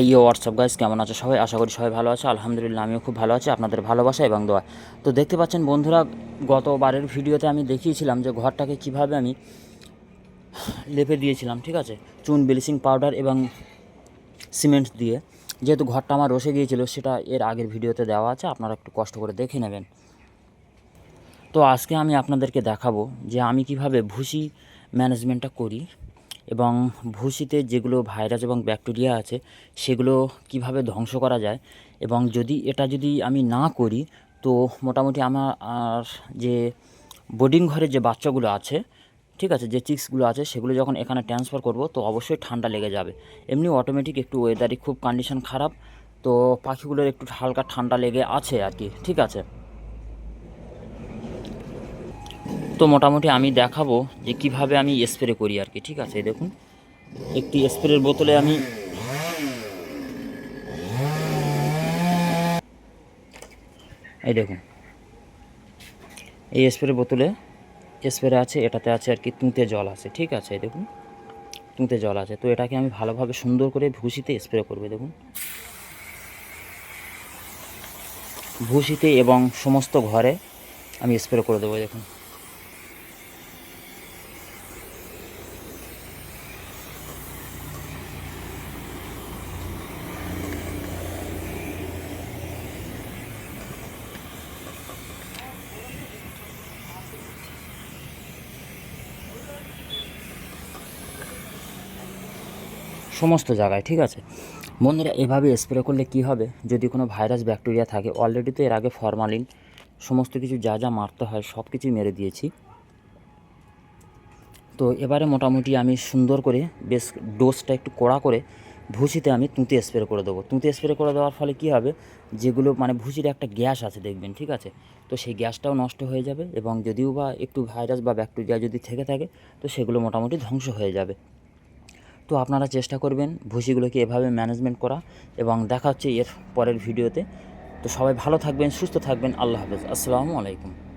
এই WhatsApp guys কেমন আছো সবাই? আশা করি সবাই ভালো আছে। আলহামদুলিল্লাহ, আমিও খুব ভালো আছি। আপনাদের ভালোবাসা এবং দোয়া। তো দেখতে পাচ্ছেন বন্ধুরা, গতবারের ভিডিওতে আমি দেখিয়েছিলাম যে ঘরটাকে কীভাবে আমি লেপে দিয়েছিলাম, ঠিক আছে? চুন, ব্লিচিং পাউডার এবং সিমেন্ট দিয়ে। যেহেতু ঘরটা আমার রসে গিয়েছিল, সেটা এর আগের ভিডিওতে দেওয়া আছে। আপনারা একটু কষ্ট করে দেখে নেবেন। তো আজকে আমি আপনাদেরকে দেখাবো যে আমি কীভাবে ভুসি ম্যানেজমেন্টটা করি। এবং ভুসিতে যেগুলো ভাইরাস এবং ব্যাকটেরিয়া আছে, সেগুলো কীভাবে ধ্বংস করা যায়? এবং যদি এটা যদি আমি না করি, তো মোটামুটি আমার যে বোর্ডিং ঘরে যে বাচ্চাগুলো আছে, ঠিক আছে, যে চিক্সগুলো আছে, সেগুলো যখন এখানে ট্রান্সফার করব, তো অবশ্যই ঠান্ডা লেগে যাবে। এমনি অটোমেটিক একটু ওয়েদারই খুব কন্ডিশন খারাপ, তো পাখিগুলোর একটু হালকা ঠান্ডা লেগে আছে আর কি, ঠিক আছে। তো মোটামুটি আমি দেখাবো যে কীভাবে আমি স্প্রে করি আর কি, ঠিক আছে? দেখুন, একটি স্প্রের বোতলে আমি এই দেখুন, এই স্প্রে বোতলে স্প্রে আছে, এটাতে আছে আর কি তুঁতে জল আছে, ঠিক আছে? দেখুন, তুঁতে জল আছে। তো এটাকে আমি ভালোভাবে সুন্দর করে ভুসিতে স্প্রে করবে দেখুন। ভুসিতে এবং সমস্ত ঘরে আমি স্প্রে করে দেবো দেখুন। সমস্ত জায়গায়, ঠিক আছে? বন্ধুরা, এভাবে স্প্রে করলে কি হবে? যদি কোনো ভাইরাস ব্যাকটেরিয়া থাকে অলরেডি তো এর আগে ফরমালিন সমস্ত কিছু যা যা মারতে হয়, সব কিছুই মেরে দিয়েছি। তো এবারে মোটামুটি আমি সুন্দর করে বেশ ডোজটা একটু কড়া করে ভুসিতে আমি তুঁতে স্প্রে করে দেবো। তুঁতে স্প্রে করে দেওয়ার ফলে কী হবে? যেগুলো মানে ভুসির একটা গ্যাস আছে, দেখবেন, ঠিক আছে? তো সেই গ্যাসটাও নষ্ট হয়ে যাবে এবং যদিও বা একটু ভাইরাস বা ব্যাকটেরিয়া যদি থেকে থাকে, তো সেগুলো মোটামুটি ধ্বংস হয়ে যাবে। তো আপনারা চেষ্টা করবেন ভুষিগুলোকে এভাবে ম্যানেজমেন্ট করা এবং দেখা হচ্ছে এর পরের ভিডিওতে। তো সবাই ভালো থাকবেন, সুস্থ থাকবেন, আল্লাহ হাফেজ। আসসালামু আলাইকুম।